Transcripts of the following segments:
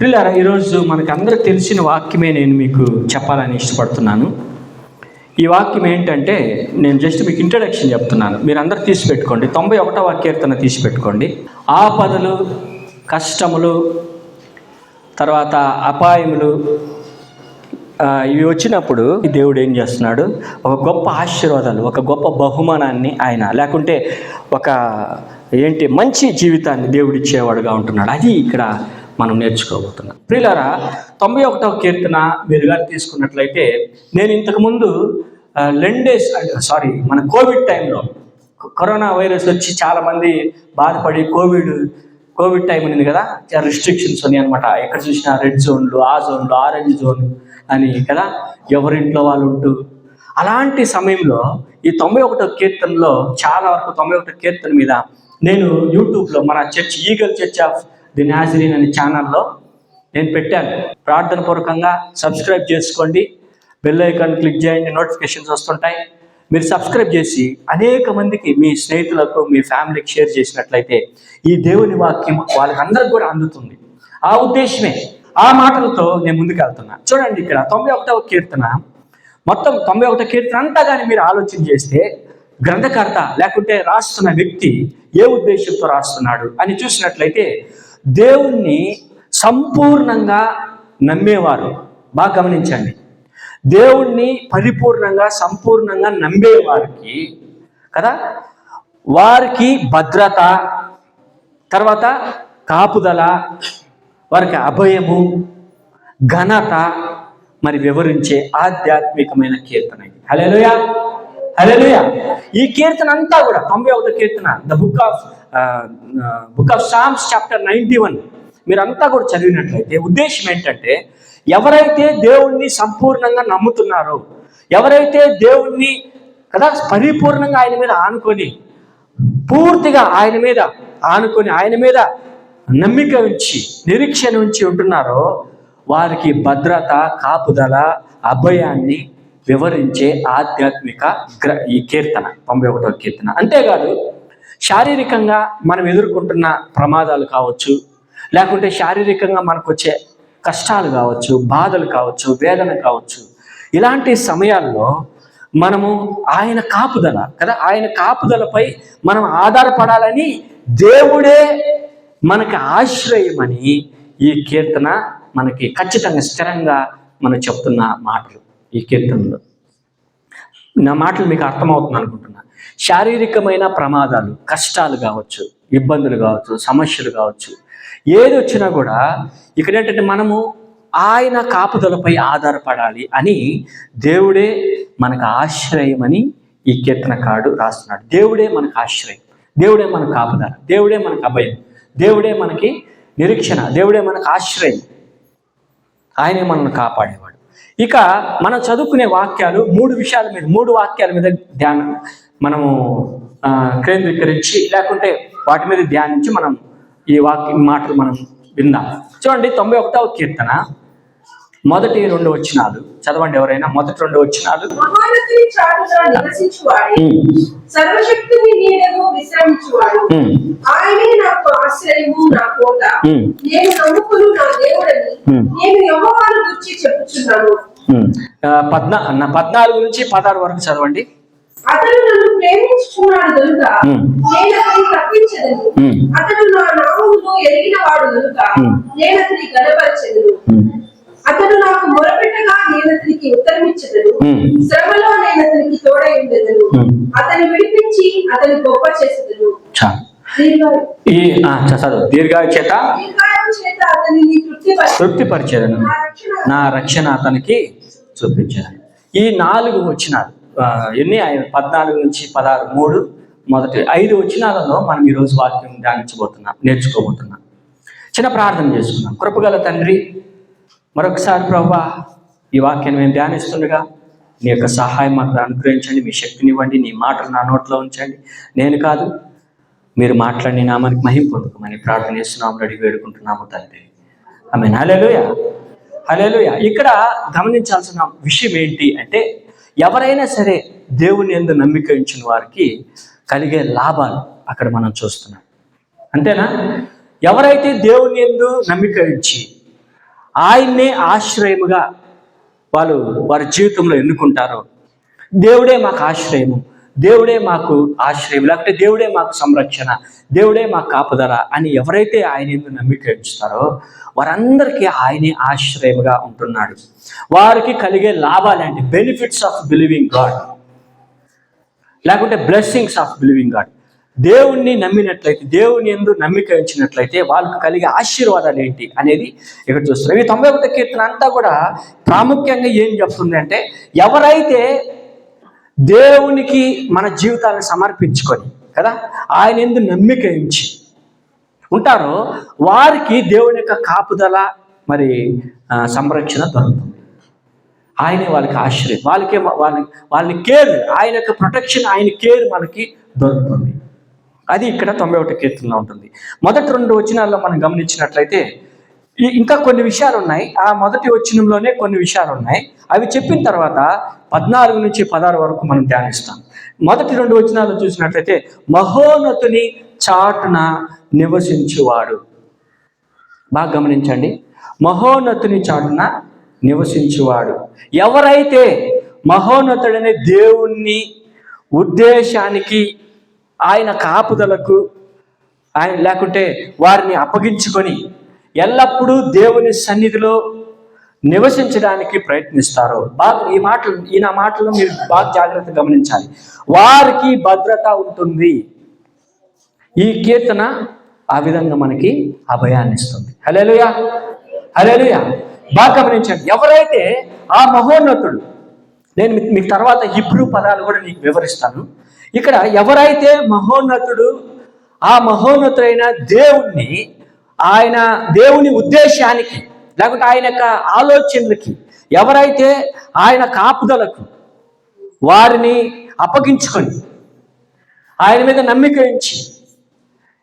పిల్లరా ఈరోజు మనకు తెలిసిన వాక్యమే నేను మీకు చెప్పాలని ఇష్టపడుతున్నాను. ఈ వాక్యం ఏంటంటే నేను జస్ట్ మీకు ఇంట్రడక్షన్ చెప్తున్నాను. మీరు అందరు తీసి పెట్టుకోండి తొంభై ఒకటవ కీర్తన తీసి పెట్టుకోండి ఆపదలు కష్టములు తర్వాత అపాయములు ఇవి వచ్చినప్పుడు దేవుడు ఏం చేస్తున్నాడు? ఒక గొప్ప ఆశీర్వాదాలు ఒక గొప్ప బహుమానాన్ని ఆయన లేకుంటే ఒక ఏంటి మంచి జీవితాన్ని దేవుడు ఇచ్చేవాడుగా ఉంటున్నాడు. అది ఇక్కడ మనం నేర్చుకోబోతున్నాం. ప్రియులారా తొంభై ఒకటవ కీర్తన మీరు తీసుకున్నట్లయితే నేను ఇంతకుముందు లెండేస్ సారీ మన కోవిడ్ టైంలో కరోనా వైరస్ వచ్చి చాలామంది బాధపడి కోవిడ్ కోవిడ్ టైం ఉంది కదా రిస్ట్రిక్షన్స్ ఉన్నాయి అనమాట ఎక్కడ చూసినా రెడ్ జోన్లు ఆ జోన్లు ఆరెంజ్ జోన్ అని కదా ఎవరింట్లో వాళ్ళు ఉంటూ. అలాంటి సమయంలో ఈ తొంభై ఒకటో కీర్తనలో చాలా వరకు తొంభై ఒకటో కీర్తన మీద నేను యూట్యూబ్లో మన church eagle church of the అనే ఛానల్లో నేను పెట్టాను. ప్రార్థన పూర్వకంగా సబ్స్క్రైబ్ చేసుకోండి. బెల్ ఐకాన్ క్లిక్ చేయండి. నోటిఫికేషన్స్ వస్తుంటాయి. మీరు సబ్స్క్రైబ్ చేసి అనేక మందికి మీ స్నేహితులకు మీ ఫ్యామిలీకి షేర్ చేసినట్లయితే ఈ దేవుని వాక్యం వాళ్ళకందరికి కూడా అందుతుంది. ఆ ఉద్దేశమే. ఆ మాటలతో నేను ముందుకు వెళ్తున్నా. చూడండి ఇక్కడ తొంభై ఒకటవ కీర్తన. మొత్తం తొంభై ఒకటో కీర్తన అంతా కానీ మీరు ఆలోచన చేస్తే గ్రంథకర్త లేకుంటే రాస్తున్న వ్యక్తి ఏ ఉద్దేశంతో రాస్తున్నాడు అని చూసినట్లయితే దేవుణ్ణి సంపూర్ణంగా నమ్మేవారు. బాగా గమనించండి. దేవుణ్ణి పరిపూర్ణంగా సంపూర్ణంగా నమ్మేవారికి కదా? వారికి భద్రత తర్వాత కాపుదల వారికి అభయము ఘనత మరి వివరించే ఆధ్యాత్మికమైన కీర్తన ఇది. హలోయ ఈ కీర్తన అంతా కూడా తొంభై ఒకటి కీర్తన the book of book of Psalms chapter ninety one మీరంతా కూడా చదివినట్లయితే ఉద్దేశం ఏంటంటే ఎవరైతే దేవుణ్ణి సంపూర్ణంగా నమ్ముతున్నారో ఎవరైతే దేవుణ్ణి కదా పరిపూర్ణంగా ఆయన మీద ఆనుకొని పూర్తిగా ఆయన మీద ఆనుకొని ఆయన మీద నమ్మిక ఉంచి నిరీక్షణ ఉంచి ఉంటున్నారో వారికి భద్రత కాపుదల అభయాన్ని వివరించే ఆధ్యాత్మిక గ్ర ఈ కీర్తన తొంభై ఒకటో కీర్తన. అంతేకాదు శారీరకంగా మనం ఎదుర్కొంటున్న ప్రమాదాలు కావచ్చు లేకుంటే శారీరకంగా మనకు వచ్చే కష్టాలు కావచ్చు బాధలు కావచ్చు వేదన కావచ్చు. ఇలాంటి సమయాల్లో మనము ఆయన కాపుదల కదా? ఆయన కాపుదలపై మనం ఆధారపడాలని దేవుడే మనకి ఆశ్రయమని ఈ కీర్తన మనకి ఖచ్చితంగా స్థిరంగా మనం చెప్తున్న మాటలు ఈ కీర్తనలో. నా మాటలు మీకు అర్థమవుతుంది అనుకుంటున్నా శారీరకమైన ప్రమాదాలు కష్టాలు కావచ్చు ఇబ్బందులు కావచ్చు సమస్యలు కావచ్చు. ఏది వచ్చినా కూడా ఇక్కడ ఏంటంటే మనము ఆయన కాపుదలపై ఆధారపడాలి అని దేవుడే మనకు ఆశ్రయమని ఈ కీర్తనకాడు రాస్తున్నాడు. దేవుడే మనకు ఆశ్రయం. దేవుడే మనకు కాపుదల. దేవుడే మనకు అభయం. దేవుడే మనకి నిరీక్షణ. దేవుడే మనకు ఆశ్రయం. ఆయనే మనల్ని కాపాడేవాడు. ఇక మనం చదువుకునే వాక్యాలు మూడు విషయాల మీద మూడు వాక్యాల మీద ధ్యానం మనము కేంద్రీకరించి లేకుంటే వాటి మీద ధ్యానించి మనం ఈ వాక్య మాటలు మనం విందాం. చూడండి తొంభై ఒకటవ కీర్తన. మొదటి రెండు వచ్చినాలు చదవండి ఎవరైనా. మొదటి రెండు వచ్చినాలు పద్నా పద్నాలుగు నుంచి పదహారు వరకు చదవండి. అతడు నన్ను ప్రేమించుకున్నాడు ఉమ్. నేను అతని తప్పించదను. అతడు నా నామమును ఎరిగిన వాడు ఉమ్. నేను అతని గనపరచెదను అతడు నాకు మొరపెట్టగా నేను అతనికి ఉమ్. శ్రమలో నేను అతనికి తోడై ఉండేదను. అతని విడిపించి అతని గొప్ప చేసేదను. ఈ చదువు దీర్ఘాయు చేత తృప్తిపరిచేదను. నా రక్షణ. అతనికి చూపించాను ఈ నాలుగు వచ్చినాలు ఆ, ఎన్ని ఆయన పద్నాలుగు నుంచి పదహారు మూడు మొదటి ఐదు వచ్చినాలలో మనం ఈరోజు వాక్యం ధ్యానించబోతున్నాం నేర్చుకోబోతున్నాం. చిన్న ప్రార్థన చేసుకున్నాం కృపగల తండ్రి మరొకసారి ప్రభా ఈ వాక్యాన్ని మేము ధ్యానిస్తుండగా నీ యొక్క సహాయం మాకు అనుగ్రహించండి మీ శక్తిని ఇవ్వండి నీ మాటలు నా నోట్లో ఉంచండి. నేను కాదు మీరు మాట్లాడి నామానికి మహిం పొందుకోమని ప్రార్థన చేస్తున్నాము రెడీ వేడుకుంటున్నాము తండ్రి. ఐ మీన్ హలేలుయా హలేలుయా ఇక్కడ గమనించాల్సిన విషయం ఏంటి అంటే ఎవరైనా సరే దేవుని ఎందు నమ్మిక ఉంచిన వారికి కలిగే లాభాలు అక్కడ మనం చూస్తున్నాం. అంతేనా? ఎవరైతే దేవుని ఎందు నమ్మిక ఉంచి ఆయన్నే ఆశ్రయముగా వాళ్ళు వారి జీవితంలో ఎన్నుకుంటారో దేవుడే మాకు ఆశ్రయము దేవుడే మాకు ఆశ్రయం లేకపోతే దేవుడే మాకు సంరక్షణ దేవుడే మాకు కాపుదల అని ఎవరైతే ఆయన ఎందు నమ్మిక ఉంచుతారో వారందరికీ ఆయనే ఆశ్రయముగా ఉంటున్నాడు. వారికి కలిగే లాభాలేంటి బెనిఫిట్స్ ఆఫ్ బిలీవింగ్ గాడ్ లేకుంటే బ్లెస్సింగ్స్ ఆఫ్ బిలీవింగ్ గాడ్ దేవుణ్ణి నమ్మినట్లయితే దేవుని ఎందు నమ్మిక ఉంచినట్లయితే వాళ్ళకు కలిగే ఆశీర్వాదాలు ఏంటి అనేది ఇక్కడ చూస్తున్నాం. ఈ తొంభై ఒకటి కీర్తన అంతా కూడా ప్రాముఖ్యంగా ఏం చెప్తుంది అంటే ఎవరైతే దేవునికి మన జీవితాలను సమర్పించుకొని కదా ఆయన ఎందు నమ్మిక ఉంచి ఉంటారో వారికి దేవుని యొక్క కాపుదల మరి సంరక్షణ దొరుకుతుంది. ఆయనే వాళ్ళకి ఆశ్రయం. వాళ్ళకే వాళ్ళ వాళ్ళని కేర్ ఆయన యొక్క ప్రొటెక్షన్ ఆయన కేర్ మనకి దొరుకుతుంది. అది ఇక్కడ తొంభై ఒకటి కీర్తనలో ఉంటుంది. మొదటి రెండు వచనాల్లో మనం గమనించినట్లయితే ఈ- ఇంకా కొన్ని విషయాలు ఉన్నాయి. ఆ మొదటి వచనంలోనే కొన్ని విషయాలు ఉన్నాయి. అవి చెప్పిన తర్వాత పద్నాలుగు నుంచి పదహారు వరకు మనం ధ్యానిస్తాం. మొదటి రెండు వచనాలు చూసినట్లయితే మహోన్నతుని చాటున నివసించువాడు. బాగా గమనించండి. మహోన్నతుని చాటున నివసించువాడు. ఎవరైతే మహోన్నతుడనే దేవుణ్ణి ఉద్దేశానికి ఆయన కాపుదలకు ఆయన లేకుంటే వారిని అప్పగించుకొని ఎల్లప్పుడూ దేవుని సన్నిధిలో నివసించడానికి ప్రయత్నిస్తారో. బాగా ఈ మాటలు ఈయన మాటలను మాటలు మీరు బాగా జాగ్రత్తగా గమనించాలి. వారికి భద్రత ఉంటుంది. ఈ కీర్తన ఆ విధంగా మనకి అభయాన్ని ఇస్తుంది. హలేలుయా హలేలుయా బాగా గమనించండి. ఎవరైతే ఆ మహోన్నతుడు నేను మీ- మీకు తర్వాత హిబ్రూ పదాలు కూడా నీకు వివరిస్తాను. ఇక్కడ ఎవరైతే మహోన్నతుడు ఆ మహోన్నతుడైన దేవుణ్ణి ఆయన దేవుని ఉద్దేశానికి లేకుంటే ఆయన యొక్క ఆలోచనలకి ఎవరైతే ఆయన కాపుదలకు వారిని అప్పగించుకొని ఆయన మీద నమ్మిక ఉంచి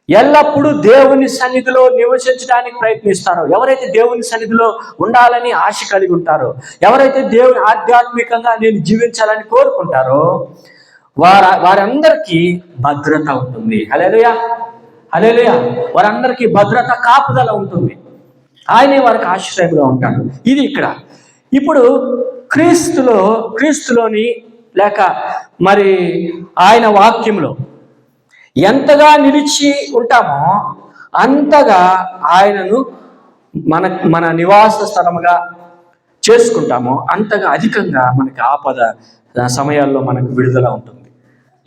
ఎల్లప్పుడూ దేవుని సన్నిధిలో నివసించడానికి ప్రయత్నిస్తారో ఎవరైతే దేవుని సన్నిధిలో ఉండాలని ఆశ కలిగి ఉంటారో ఎవరైతే దేవుని ఆధ్యాత్మికంగా నేను జీవించాలని కోరుకుంటారో వార వారందరికీ భద్రత ఉంటుంది. హలేలుయా హలేలుయా వారందరికీ భద్రత కాపుదల ఉంటుంది. ఆయనే వారికి ఆశ్రయంగా ఉంటాడు. ఇది ఇక్కడ. ఇప్పుడు క్రీస్తులో క్రీస్తులోని లేక మరి ఆయన వాక్యంలో ఎంతగా నిలిచి ఉంటామో అంతగా ఆయనను మన మన నివాస స్థలముగా చేసుకుంటామో అంతగా అధికంగా మనకి ఆపద సమయాల్లో మనకు విడుదల ఉంటుంది.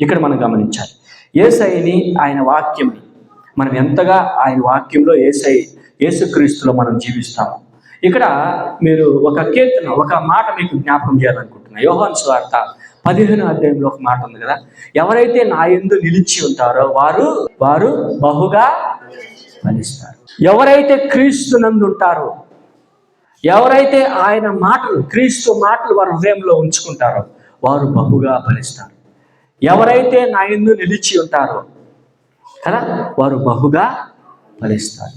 ఇక్కడ మనం గమనించాలి. ఏసైని ఆయన వాక్యంని మనం ఎంతగా ఆయన వాక్యంలో ఏసై యేసుక్రీస్తులో మనం జీవిస్తాము. ఇక్కడ మీరు ఒక కీర్తన ఒక మాట మీకు జ్ఞాపకం చేయాలనుకుంటున్నా. యోహాన్ స్వార్త పదిహేను అధ్యాయంలో ఒక మాట ఉంది కదా? ఎవరైతే నా ఎందు నిలిచి ఉంటారో వారు వారు బహుగా ఫలిస్తారు. ఎవరైతే క్రీస్తు నందు ఉంటారో ఎవరైతే ఆయన మాటలు క్రీస్తు మాటలు వారి హృదయంలో ఉంచుకుంటారో వారు బహుగా ఫలిస్తారు. ఎవరైతే నా ఎందు నిలిచి ఉంటారో కదా? వారు బహుగా ఫలిస్తారు.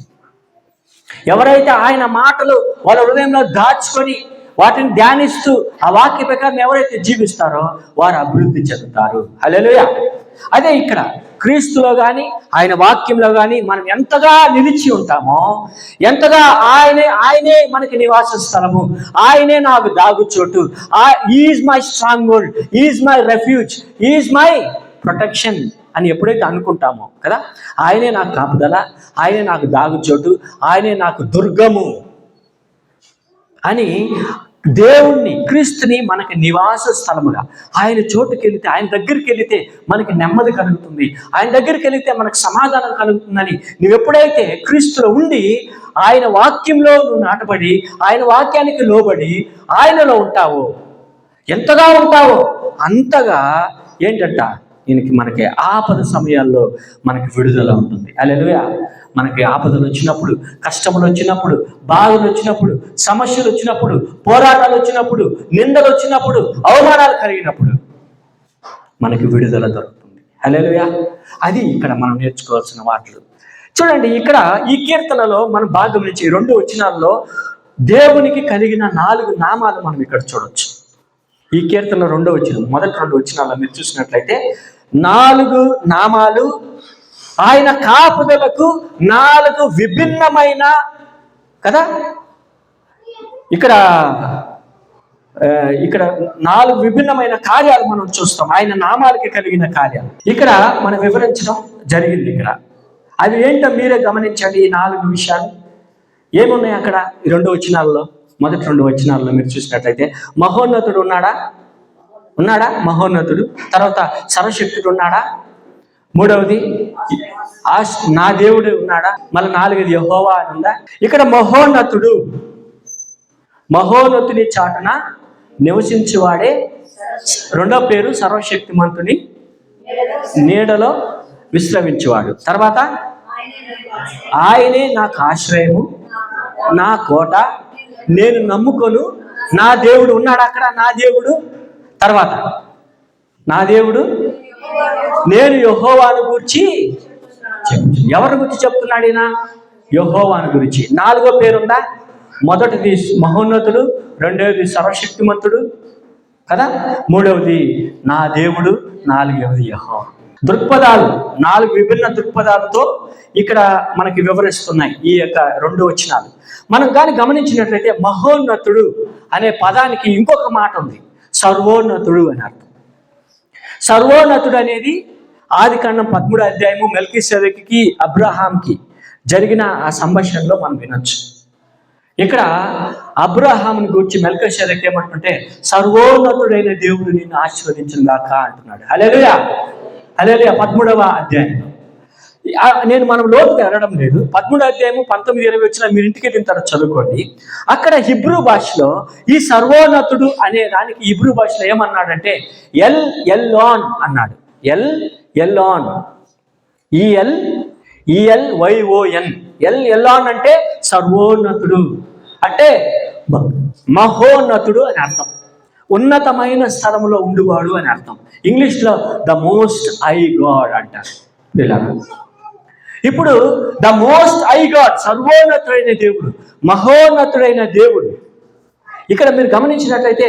ఎవరైతే ఆయన మాటలు వాళ్ళ హృదయంలో దాచుకొని వాటిని ధ్యానిస్తూ ఆ వాక్య ప్రకారం ఎవరైతే జీవిస్తారో వారు అభివృద్ధి చెందుతారు. హల్లెలూయా. అదే ఇక్కడ క్రీస్తులో కానీ ఆయన వాక్యంలో కానీ మనం ఎంతగా నిలిచి ఉంటామో ఎంతగా ఆయనే ఆయనే మనకి నివాస స్థలము ఆయనే నాకు దాగుచోటు ఆ is my stronghold is my refuge is my protection అని ఎప్పుడైతే అనుకుంటామో కదా ఆయనే నాకు కాపుదల ఆయనే నాకు దాగుచోటు ఆయనే నాకు దుర్గము అని దేవుణ్ణి క్రీస్తుని మనకి నివాస స్థలముగా ఆయన చోటుకి వెళితే ఆయన దగ్గరికి వెళితే మనకి నెమ్మది కలుగుతుంది. ఆయన దగ్గరికి వెళితే మనకు సమాధానం కలుగుతుందని నువ్వు ఎప్పుడైతే క్రీస్తులో ఉండి ఆయన వాక్యంలో నువ్వు నాటబడి ఆయన వాక్యానికి లోబడి ఆయనలో ఉంటావో ఎంతగా ఉంటావో అంతగా ఏంటంట? దీనికి మనకి ఆపద సమయాల్లో మనకి విడుదల ఉంటుంది. అలెలుయా మనకి ఆపదలు వచ్చినప్పుడు కష్టములు వచ్చినప్పుడు బాధలు వచ్చినప్పుడు సమస్యలు వచ్చినప్పుడు పోరాటాలు వచ్చినప్పుడు నిందలు వచ్చినప్పుడు అవమానాలు కలిగినప్పుడు మనకి విడుదల దొరుకుతుంది. అలెలుయా అది ఇక్కడ మనం నేర్చుకోవాల్సిన మాటలు. చూడండి ఇక్కడ ఈ కీర్తనలో మనం బాగా నుంచి రెండు వచనాల్లో దేవునికి కలిగిన నాలుగు నామాలు మనం ఇక్కడ చూడొచ్చు. ఈ కీర్తన రెండో వచ్చిన మొదటి రెండు వచ్చినాల మీరు చూసినట్లయితే నాలుగు నామాలు ఆయన కాపుదలకు నాలుగు విభిన్నమైన కదా? ఇక్కడ ఇక్కడ నాలుగు విభిన్నమైన కార్యాలు మనం చూస్తాం. ఆయన నామాలకి కలిగిన కార్యాలు. ఇక్కడ మనం వివరించడం జరిగింది ఇక్కడ. అవి ఏంటో మీరే గమనించండి ఈ నాలుగు విషయాలు. ఏమున్నాయి అక్కడ ఈ రెండు వచనాల్లో? మొదటి రెండు వచనాల్లో మీరు చూసినట్లయితే మహోన్నతుడు ఉన్నాడా? ఉన్నాడా? మహోన్నతుడు. తర్వాత సర్వశక్తుడు ఉన్నాడా? మూడవది ఆ నా దేవుడు ఉన్నాడా? మళ్ళీ నాలుగది యహోవా అని ఉందా? ఇక్కడ మహోన్నతుడు మహోన్నతుని చాటున నివసించువాడే రెండో పేరు సర్వశక్తిమంతుని నీడలో విశ్రమించేవాడు. తర్వాత ఆయనే నాకు ఆశ్రయము నా కోట నేను నమ్ముకొను నా దేవుడు ఉన్నాడు అక్కడ నా దేవుడు తర్వాత. నా దేవుడు నేను యహోవాను గురించి ఎవరి గురించి చెప్తున్నాడు ఈయన? యహోవాను గురించి. నాలుగో పేరుందా? మొదటిది మహోన్నతుడు రెండవది సర్వశక్తిమంతుడు కదా? మూడవది నా దేవుడు నాలుగవది యహో దృక్పథాలు నాలుగు విభిన్న దృక్పథాలతో ఇక్కడ మనకి వివరిస్తున్నాయి ఈ యొక్క రెండు వచనాలు. మనం కానీ గమనించినట్లయితే మహోన్నతుడు అనే పదానికి ఇంకొక మాట ఉంది. సర్వోన్నతుడు అని అర్థం. సర్వోన్నతుడు అనేది ఆది కాండం పదమూడు అధ్యాయము మెల్కి సెవెక్కి అబ్రహాంకి జరిగిన ఆ సంభాషణలో మనం వినొచ్చు. ఇక్కడ అబ్రహాంని గురించి మెల్క సెదక్ ఏమంటుంటే సర్వోన్నతుడైన దేవుడు నిన్ను ఆశీర్వదించిన గాక అంటున్నాడు. హలేలుయా హలేలుయా పదమూడవ అధ్యాయంలో నేను మనం లోతు వెళ్ళడం లేదు. పదమూడు అధ్యాయము పంతొమ్మిది ఇరవై వచ్చిన మీరు ఇంటికి వెళ్ళిన తర్వాత చదువుకోండి. అక్కడ హిబ్రూ భాషలో ఈ సర్వోన్నతుడు అనే దానికి హిబ్రూ భాషలో ఏమన్నాడంటే ఎల్ ఎల్ ఆన్ అన్నాడు. El Elyon. E L E L Y O N El Elyon అంటే సర్వోన్నతుడు. అంటే మహోన్నతుడు అని అర్థం. ఉన్నతమైన స్థలంలో ఉండువాడు అని అర్థం. ఇంగ్లీష్లో ద మోస్ట్ ఐ గాడ్ అంటారు. ఇప్పుడు ద మోస్ట్ ఐ గాడ్ సర్వోన్నతుడైన దేవుడు మహోన్నతుడైన దేవుడు. ఇక్కడ మీరు గమనించినట్లయితే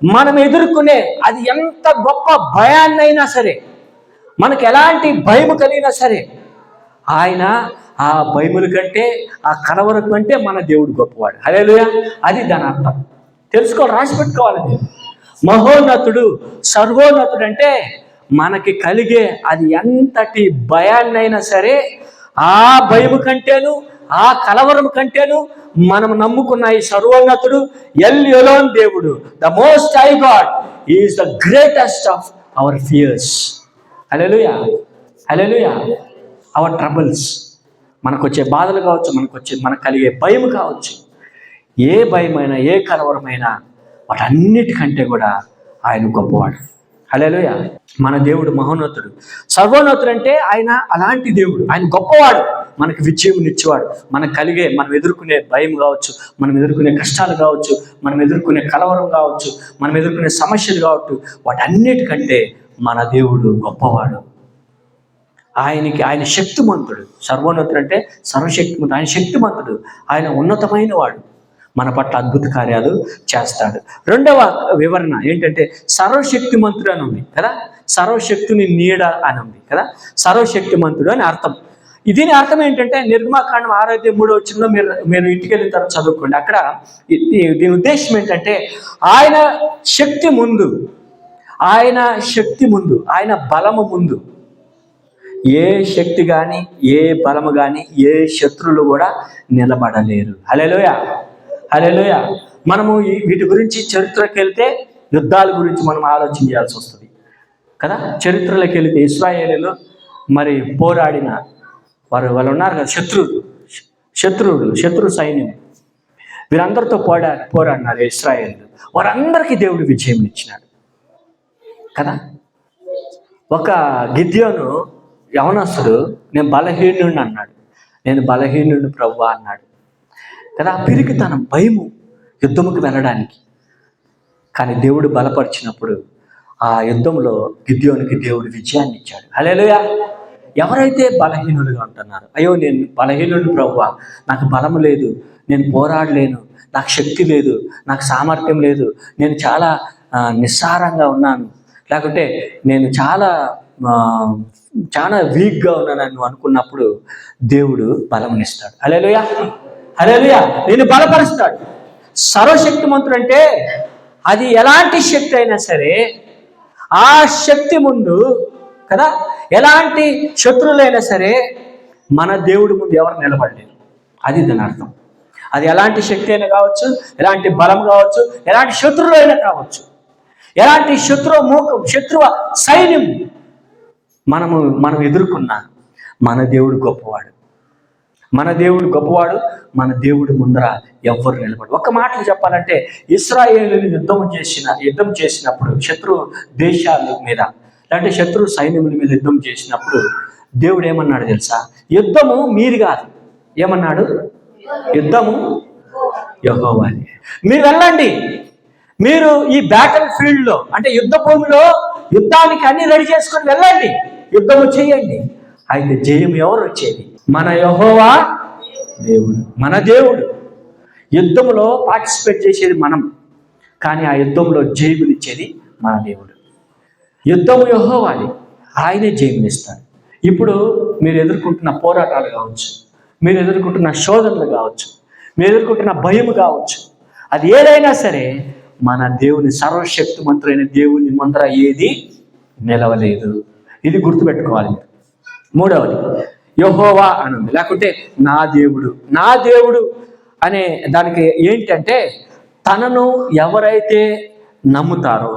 మనం ఎదుర్కొనే అది ఎంత గొప్ప భయాన్నైనా సరే మనకు ఎలాంటి భయం కలిగినా సరే ఆయన ఆ భయముల కంటే ఆ కలవరం కంటే మన దేవుడు గొప్పవాడు. హలేలుయా అది దాని అర్థం. తెలుసుకోవాలి రాసి పెట్టుకోవాలి మహోన్నతుడు సర్వోన్నతుడు అంటే మనకి కలిగే అది ఎంతటి భయాన్నైనా సరే ఆ భయము కంటేను ఆ కలవరం కంటేను మనం నమ్ముకున్న ఈ సర్వోన్నతుడు ఎల్ ఎలోన్ దేవుడు. The most high God is the greatest of our fears hallelujah hallelujah our troubles మనకు వచ్చే బాధలు కావచ్చు మనకు వచ్చే మనకు కలిగే భయం కావచ్చు. ఏ భయమైనా ఏ కలవరమైనా వాటన్నిటికంటే కూడా ఆయన గొప్పవాడు. హలోయ మన దేవుడు మహోన్నతుడు. సర్వోన్నతుడు అంటే ఆయన అలాంటి దేవుడు. ఆయన గొప్పవాడు. మనకు విజయం ఇచ్చేవాడు. మనకు కలిగే మనం ఎదుర్కొనే భయం కావచ్చు మనం ఎదుర్కొనే కష్టాలు కావచ్చు మనం ఎదుర్కొనే కలవరం కావచ్చు మనం ఎదుర్కొనే సమస్యలు కావచ్చు వాటన్నిటికంటే మన దేవుడు గొప్పవాడు. ఆయనకి ఆయన శక్తిమంతుడు. సర్వోన్నతుడు అంటే సర్వశక్తిమంతుడు. ఆయన శక్తిమంతుడు. ఆయన ఉన్నతమైన వాడు మన పట్ల అద్భుత కార్యాలు చేస్తాడు. రెండవ వివరణ ఏంటంటే సర్వశక్తిమంతుడు అని ఉంది కదా? సర్వశక్తుని నీడ అని ఉంది కదా? సర్వశక్తిమంతుడు అని అర్థం. దీని అర్థం ఏంటంటే నిర్మాకాండం ఆరోగ్య మూడో వచ్చిందో మీరు మీరు ఇంటికి వెళ్ళిన తర్వాత చదువుకోండి. అక్కడ దీని ఉద్దేశం ఏంటంటే ఆయన శక్తి ముందు ఆయన శక్తి ముందు ఆయన బలము ముందు ఏ శక్తి కానీ ఏ బలము కానీ ఏ శత్రువులు కూడా నిలబడలేరు. హలోయ హలోయ మనము వీటి గురించి చరిత్రకి వెళ్తే యుద్ధాల గురించి మనం ఆలోచన చేయాల్సి వస్తుంది. కదా? చరిత్రలోకి వెళితే ఇస్రాయేలీలో మరి పోరాడిన వారు వాళ్ళు ఉన్నారు కదా? శత్రువులు. శత్రువులు శత్రు సైన్యం. వీరందరితో పోడా పోరాడినారు ఇస్రాయేల్ వారందరికీ దేవుడు విజయం ఇచ్చినాడు. కదా? ఒక గిద్యోను యవనస్తుడు నేను బలహీనుడిని అన్నాడు. నేను బలహీనుడిని ప్రభు అన్నాడు. కదా? పిరికితనం భయము యుద్ధముకు వెళ్ళడానికి. కానీ దేవుడు బలపరిచినప్పుడు ఆ యుద్ధంలో గిద్యోనికి దేవుడు విజయాన్ని ఇచ్చాడు. హలేలుయా ఎవరైతే బలహీనులుగా ఉంటున్నారు అయ్యో నేను బలహీనుడు ప్రభువా నాకు బలము లేదు నేను పోరాడలేను నాకు శక్తి లేదు నాకు సామర్థ్యం లేదు నేను చాలా నిస్సారంగా ఉన్నాను లేకుంటే నేను చాలా చాలా వీక్గా ఉన్నాను అనుకున్నప్పుడు దేవుడు బలమునిస్తాడు. అలేలుయా హలేలుయా నేను బలపరుస్తాడు. సర్వశక్తిమంతుడు అంటే అది ఎలాంటి శక్తి అయినా సరే ఆ శక్తి ముందు కదా ఎలాంటి శత్రువులైనా సరే మన దేవుడి ముందు ఎవరు నిలబడలేరు. అది దాని అర్థం. అది ఎలాంటి శక్తి అయినా కావచ్చు ఎలాంటి బలం కావచ్చు ఎలాంటి శత్రువులు అయినా కావచ్చు ఎలాంటి శత్రువ మూకం శత్రువ సైన్యం మనము మనం ఎదుర్కొన్న మన దేవుడు గొప్పవాడు. మన దేవుడు గొప్పవాడు మన దేవుడు ముందర ఎవ్వరు నిలబడు ఒక మాటలు చెప్పాలంటే ఇస్రాయేలు యుద్ధం చేసిన యుద్ధం చేసినప్పుడు శత్రు దేశాల మీద లేదంటే శత్రు సైన్యముల మీద యుద్ధం చేసినప్పుడు దేవుడు ఏమన్నాడు తెలుసా? యుద్ధము మీరు కాదు. ఏమన్నాడు? యుద్ధము యహోవాలి మీరు వెళ్ళండి. మీరు ఈ బ్యాటిల్ ఫీల్డ్లో అంటే యుద్ధ భూమిలో యుద్ధానికి అన్ని రెడీ చేసుకొని వెళ్ళండి. యుద్ధము చేయండి. అయితే జయం ఎవరు వచ్చేది మన యహోవా దేవుడు మన దేవుడు. యుద్ధంలో పార్టిసిపేట్ చేసేది మనం కానీ ఆ యుద్ధంలో జయమునిచ్చేది మన దేవుడు. యుద్ధం యహోవాలి ఆయనే జయమునిస్తాడు. ఇప్పుడు మీరు ఎదుర్కొంటున్న పోరాటాలు కావచ్చు మీరు ఎదుర్కొంటున్న శోధనలు కావచ్చు మీరు ఎదుర్కొంటున్న భయం కావచ్చు అది ఏదైనా సరే మన దేవుని సర్వశక్తి మంత్రైన దేవుని మంత్ర ఏది నిలవలేదు. ఇది గుర్తుపెట్టుకోవాలి. మూడవది యహోవా అని ఉంది లేకుంటే నా దేవుడు. నా దేవుడు అనే దానికి ఏంటంటే తనను ఎవరైతే నమ్ముతారో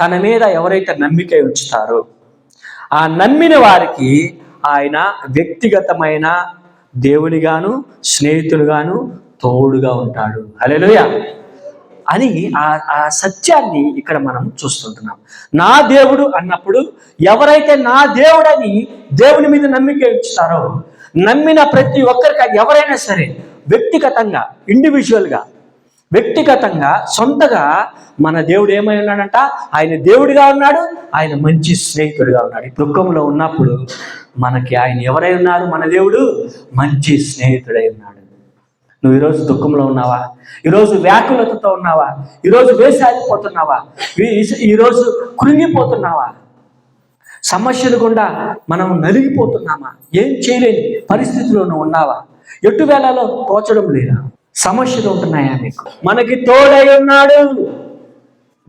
తన మీద ఎవరైతే నమ్మిక ఉంచుతారో ఆ నమ్మిన వారికి ఆయన వ్యక్తిగతమైన దేవునిగాను స్నేహితులుగాను తోడుగా ఉంటాడు. అలెలుయా అని ఆ ఆ సత్యాన్ని ఇక్కడ మనం చూస్తుంటున్నాం. నా దేవుడు అన్నప్పుడు ఎవరైతే నా దేవుడని దేవుని మీద నమ్మిక ఉంచుతారో నమ్మిన ప్రతి ఒక్కరికి అది ఎవరైనా సరే వ్యక్తిగతంగా ఇండివిజువల్గా వ్యక్తిగతంగా సొంతగా మన దేవుడు ఏమై ఉన్నాడంట? ఆయన దేవుడిగా ఉన్నాడు ఆయన మంచి స్నేహితుడిగా ఉన్నాడు. ఈ దుఃఖంలో ఉన్నప్పుడు మనకి ఆయన ఎవరై ఉన్నారు? మన దేవుడు మంచి స్నేహితుడై ఉన్నాడు. నువ్వు ఈరోజు దుఃఖంలో ఉన్నావా? ఈరోజు వ్యాకులతతో ఉన్నావా? ఈరోజు వేసారిపోతున్నావా? ఈ- ఈరోజు కృంగిపోతున్నావా? సమస్యలు గుండా మనం నలిగిపోతున్నామా? ఏం చేయలేని పరిస్థితిలో ఉన్నావా? ఎటు వేళలో తోచడం లేదా? సమస్యలు ఉంటున్నాయా మీకు? మనకి తోడై ఉన్నాడు.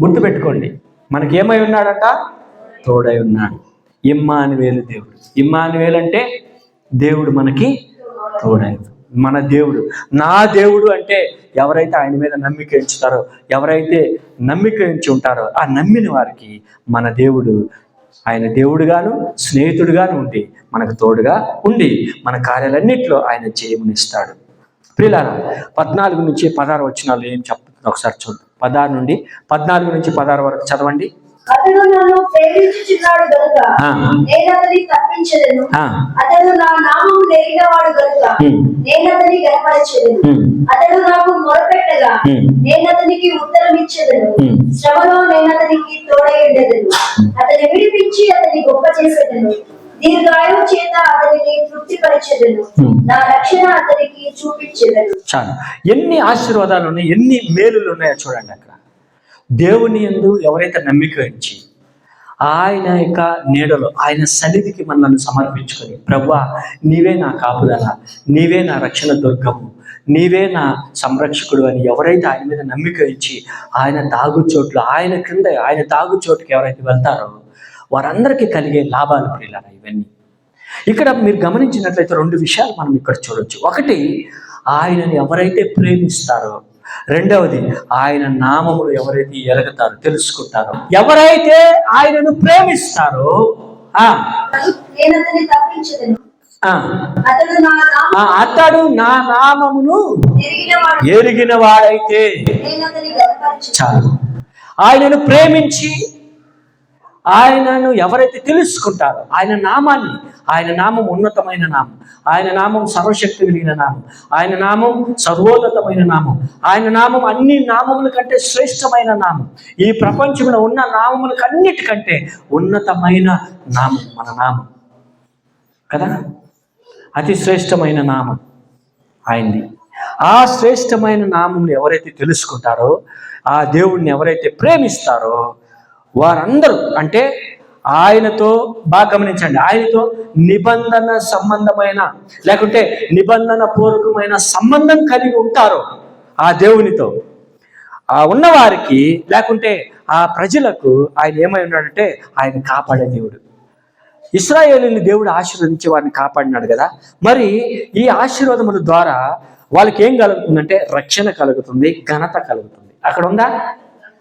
గుర్తుపెట్టుకోండి. మనకి ఏమై ఉన్నాడట? తోడై ఉన్నాడు. ఇమ్మానువేలు దేవుడు. ఇమ్మానువేలు అంటే దేవుడు మనకి తోడై మన దేవుడు. నా దేవుడు అంటే ఎవరైతే ఆయన మీద నమ్మిక ఉంచుతారో ఎవరైతే నమ్మిక ఉంచి ఉంటారో ఆ నమ్మిన వారికి మన దేవుడు ఆయన దేవుడుగాను స్నేహితుడుగాను ఉండి మనకు తోడుగా ఉండి మన కార్యాలన్నింటిలో ఆయన జయమునిస్తాడు. ప్రియులారా పద్నాలుగు నుంచి పదహారు వచ్చినాలు ఏం చెప్తుంది ఒకసారి చూద్దాం. పదహారు నుండి పద్నాలుగు నుంచి పదహారు వరకు చదవండి. అతడు నన్ను ప్రేమించుచున్నాడు గనుక. నేను అతని తప్పించదను. ఆ, అతడు నా నామం నెరిగినవాడు గనుక ఉమ్, నేను అతని గనపరచెదను. ఉమ్, అతడు నాకు మొరపెట్టగా. నేను అతనికి ఉత్తరం ఇచ్చేదను. శ్రమలో నేను అతనికి తోడై ఉండేదను అతని విడిపించి అతని గొప్ప చేసేదను. దీర్ఘాయువు చేత అతనికి తృప్తిపరిచెదను. నా రక్షణ అతనికి చూపించేదను. చాలు. ఎన్ని ఆశీర్వాదాలు ఉన్నాయి? ఎన్ని మేలులు ఉన్నాయో చూడండి అక్కడ. దేవుని యందు ఎవరైతే నమ్మిక ఉంచి ఆయన యొక్క నీడలో ఆయన సన్నిధికి మనల్ని సమర్పించుకొని ప్రభా నీవే నా కాపుదల నీవే నా రక్షణ దుర్గము నీవే నా సంరక్షకుడు అని ఎవరైతే ఆయన మీద నమ్మిక ఇచ్చి ఆయన తాగు చోట్లు ఆయన క్రింద ఆయన తాగు చోటుకి ఎవరైతే వెళ్తారో వారందరికీ కలిగే లాభాలు ప్రియులారా ఇవన్నీ. ఇక్కడ మీరు గమనించినట్లయితే రెండు విషయాలు మనం ఇక్కడ చూడొచ్చు. ఒకటి ఆయనని ఎవరైతే ప్రేమిస్తారో రెండవది ఆయన నామములు ఎవరైతే ఎరగతారో తెలుసుకుంటారో. ఎవరైతే ఆయనను ప్రేమిస్తారో అతడు నా నామమును ఎరిగిన వాడైతే చాలు. ఆయనను ప్రేమించి ఆయనను ఎవరైతే తెలుసుకుంటారో ఆయన నామాన్ని ఆయన నామం ఉన్నతమైన నామం ఆయన నామం సర్వశక్తి కలిగిన నామం ఆయన నామం సర్వోన్నతమైన నామం ఆయన నామం అన్ని నామముల కంటే శ్రేష్టమైన నామం ఈ ప్రపంచంలో ఉన్న నామములకన్నిటికంటే ఉన్నతమైన నామం మన నామం. కదా? అతి శ్రేష్టమైన నామం ఆయనది. ఆ శ్రేష్టమైన నామం ఎవరైతే తెలుసుకుంటారో ఆ దేవుణ్ణి ఎవరైతే ప్రేమిస్తారో వారందరూ అంటే ఆయనతో బాగా గమనించండి. ఆయనతో నిబంధన సంబంధమైన లేకుంటే నిబంధన పూర్వకమైన సంబంధం కలిగి ఉంటారో ఆ దేవునితో. ఆ ఉన్నవారికి లేకుంటే ఆ ప్రజలకు ఆయన ఏమై ఉన్నాడంటే ఆయన కాపాడే దేవుడు. ఇస్రాయేలీని దేవుడు ఆశీర్వదించి వారిని కాపాడినాడు కదా. మరి ఈ ఆశీర్వాదముల ద్వారా వాళ్ళకి ఏం కలుగుతుందంటే రక్షణ కలుగుతుంది ఘనత కలుగుతుంది. అక్కడ ఉందా?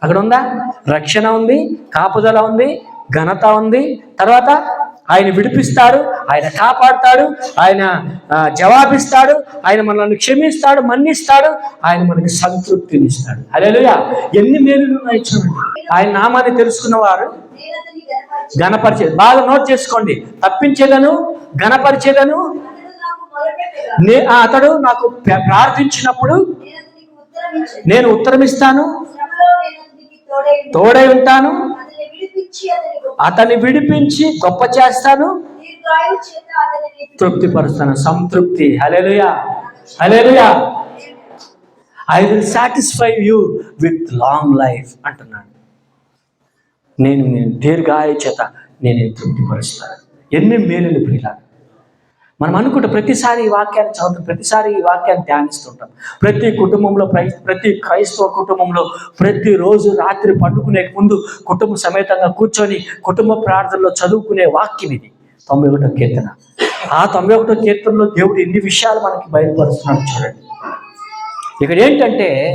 అక్కడ ఉందా? రక్షణ ఉంది కాపుదల ఉంది ఘనత ఉంది. తర్వాత ఆయన విడిపిస్తాడు ఆయన కాపాడుతాడు ఆయన జవాబిస్తాడు ఆయన మనల్ని క్షమిస్తాడు మన్నిస్తాడు ఆయన మనకి సంతృప్తినిస్తాడు. అదేలుగా ఎన్ని మేలులు చూడండి. ఆయన నామాన్ని తెలుసుకున్నవారు ఘనపరిచే బాగా నోట్ చేసుకోండి. తప్పించేదను గణపరిచేదను అతడు నాకు నే అతడు నాకు ప్ర- ప్రార్థించినప్పుడు నేను ఉత్తరమిస్తాను. తోడై ఉంటాను. అతన్ని విడిపించి గొప్ప చేస్తాను. తృప్తిపరుస్తాను. సంతృప్తి. Hallelujah hallelujah I will satisfy you with long life అంటున్నాడు. నేను నేను దీర్ఘాయు చేత నేను తృప్తిపరుస్తాను. ఎన్ని మేలులు ప్రియులా మనం అనుకుంటే ప్రతిసారి ఈ వాక్యాన్ని చదువుతాం ప్రతిసారి ఈ వాక్యాన్ని ధ్యానిస్తుంటాం. ప్రతి కుటుంబంలో ప్రై- ప్రతి క్రైస్తవ కుటుంబంలో ప్రతిరోజు రాత్రి పండుకునే ముందు కుటుంబ సమేతంగా కూర్చొని కుటుంబ ప్రార్థనలో చదువుకునే వాక్యం ఇది. తొంభై ఒకటో కీర్తన. ఆ తొంభై ఒకటో కీర్తనలో దేవుడు ఎన్ని విషయాలు మనకి బయలుపరుస్తున్నాడు చూడండి. ఇక్కడ ఏంటంటే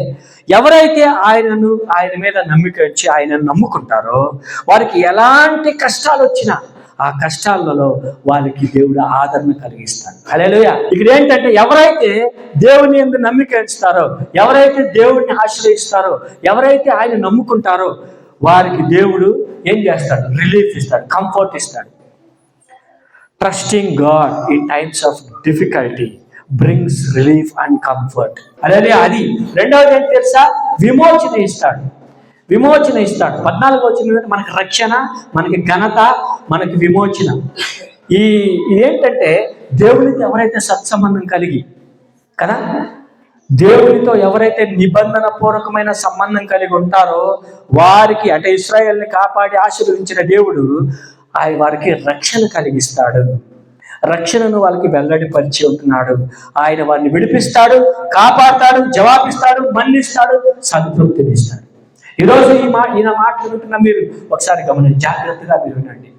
ఎవరైతే ఆయనను ఆయన మీద నమ్మిక వచ్చి ఆయనను నమ్ముకుంటారో వారికి ఎలాంటి కష్టాలు వచ్చినా ఆ కష్టాలలో వారికి దేవుడు ఆదరణ కలిగిస్తాడు. హల్లెలూయా. ఇక్కడ ఏంటంటే ఎవరైతే దేవుని ఎందుకు నమ్మిక ఉంచుతారో ఎవరైతే దేవుడిని ఆశ్రయిస్తారో ఎవరైతే ఆయన నమ్ముకుంటారో వారికి దేవుడు ఏం చేస్తాడు? రిలీఫ్ ఇస్తాడు కంఫర్ట్ ఇస్తాడు. Trusting God in times of difficulty brings relief and comfort అలాగే అది రెండవది ఏంటి తెలుసా? విమోచన ఇస్తాడు. విమోచన ఇస్తాడు. పద్నాలుగు వచ్చిన మనకి రక్షణ మనకి ఘనత మనకి విమోచన. ఈ ఏంటంటే దేవునితో ఎవరైతే సత్సంబంధం కలిగి కదా? దేవునితో ఎవరైతే నిబంధన పూర్వకమైన సంబంధం కలిగి ఉంటారో వారికి అంటే ఇస్రాయల్ని కాపాడి ఆశీర్వదించిన దేవుడు ఆయన వారికి రక్షణ కలిగిస్తాడు. రక్షణను వాళ్ళకి వెల్లడిపరిచి ఉంటున్నాడు. ఆయన వారిని విడిపిస్తాడు కాపాడతాడు జవాబిస్తాడు మన్నిస్తాడు సంతృప్తినిస్తాడు. ఈరోజు ఈ మా ఈయన మాటలు వింటున్న మీరు ఒకసారి గమని జాగ్రత్తగా మీరు వినండి.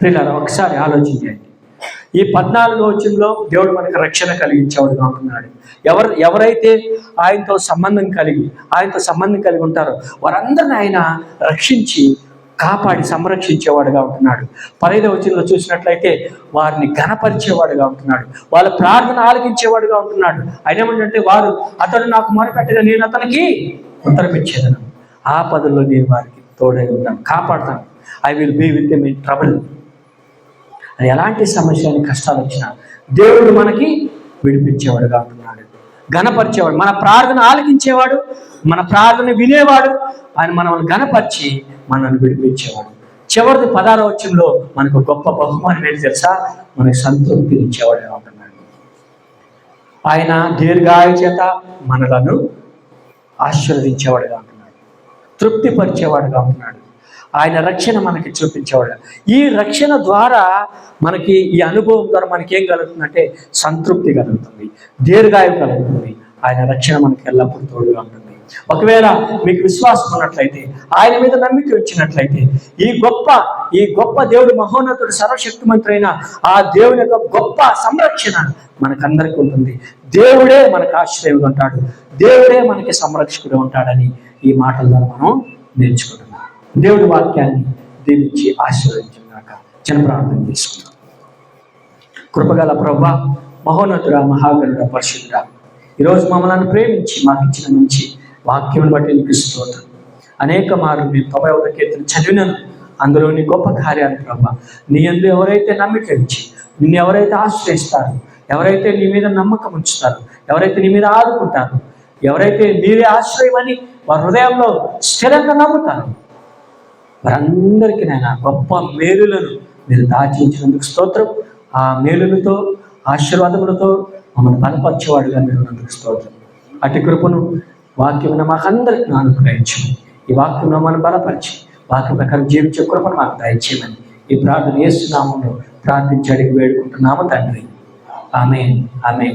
ప్రియులారా ఒకసారి ఆలోచించండి. ఈ పద్నాలుగో వచనంలో దేవుడు మనకు రక్షణ కలిగించేవాడుగా ఉంటున్నాడు ఎవరు ఎవరైతే ఆయనతో సంబంధం కలిగి ఆయనతో సంబంధం కలిగి ఉంటారో వారందరిని ఆయన రక్షించి కాపాడి సంరక్షించేవాడుగా ఉంటున్నాడు. పదైదవ వచనంలో చూసినట్లయితే వారిని ఘనపరిచేవాడుగా ఉంటున్నాడు. వాళ్ళ ప్రార్థన ఆలకించేవాడుగా ఉంటున్నాడు. ఆయన ఏమంటే వారు అతడు నాకు మొరపెట్టగా నేను అతనికి ఉత్తరం ఇచ్చేదను ఆ నేను వారికి తోడై ఉన్నాను కాపాడతాను I will be with me in trouble అది ఎలాంటి సమస్య కష్టాలు వచ్చినా దేవుడు మనకి విడిపించేవాడుగా ఉంటున్నాడు ఘనపరిచేవాడు మన ప్రార్థన ఆలకించేవాడు మన ప్రార్థన వినేవాడు ఆయన మనల్ని ఘనపరిచి మనల్ని విడిపించేవాడు. చివరిది పదార వచ్చంలో మనకు గొప్ప బహుమానం ఏంటి తెలుసా? మనకి సంతృప్తి ఇచ్చేవాడు ఉంటున్నాడు ఆయన దీర్ఘాయు చేత మనలను ఆశీర్వదించేవాడుగా ఉంటున్నాడు. తృప్తిపరిచేవాడుగా ఉంటున్నాడు. ఆయన రక్షణ మనకి చూపించేవాడు. ఈ రక్షణ ద్వారా మనకి ఈ అనుభవం ద్వారా మనకి ఏం కలుగుతుందంటే సంతృప్తి కలుగుతుంది. దీర్ఘాయువు కలుగుతుంది. ఆయన రక్షణ మనకి ఎల్లప్పుడూ తోడుగా ఉంటుంది. ఒకవేళ మీకు విశ్వాసం ఉన్నట్లయితే ఆయన మీద నమ్మిక వచ్చినట్లయితే ఈ గొప్ప ఈ గొప్ప దేవుడు మహోన్నతుడు సర్వశక్తిమంతుడైన ఆ దేవుని యొక్క గొప్ప సంరక్షణ మనకందరికీ ఉంటుంది. దేవుడే మనకు ఆశ్రయం ఉంటాడు. దేవుడే మనకి సంరక్షకుడు ఉంటాడని ఈ మాటల ద్వారా మనం నేర్చుకుంటున్నాం. దేవుడి వాక్యాన్ని దీవించి ఆశీర్వదించాక జన ప్రార్థన చేసుకున్నాం కృపగల ప్రభ మహోన్నతుడ మహాగరుడ పరిశుద్ధుడ ఈరోజు మమ్మల్ని ప్రేమించి మాకు ఇచ్చిన మంచి వాక్యం బట్టి నీకు స్తోత్రం. అనేక మార్లు నేను తొంభై ఒక కీర్తన చదివినాను. అందులోని గొప్ప కార్యాలు ప్రభా. నీ అందు ఎవరైతే నమ్మిక ఇచ్చి నిన్ను ఎవరైతే ఆశ్రయిస్తారు ఎవరైతే నీ మీద నమ్మకం ఉంచుతారో ఎవరైతే నీ మీద ఆదుకుంటారు ఎవరైతే మీరే ఆశ్రయమని వారి హృదయంలో స్థిరంగా నమ్ముతారు వారందరికీ నైనా గొప్ప మేలులను మీరు దాచించినందుకు స్తోత్రం. ఆ మేలులతో ఆశీర్వాదములతో మమ్మల్ని బలపరిచేవాడుగా మీరు ఉన్నందుకు స్తోత్రం. అటు కృపను వాక్యం మాకందరికి అనుగ్రహించు ఈ వాక్యం మనం బలపరిచి వాక్యం ప్రకారం జీవించే కృపను మాకు దయచేయమని. ఈ ప్రార్థన చేస్తున్నాము ప్రార్థించడానికి వేడుకుంటున్నాము తండ్రి. ఆమె ఆమె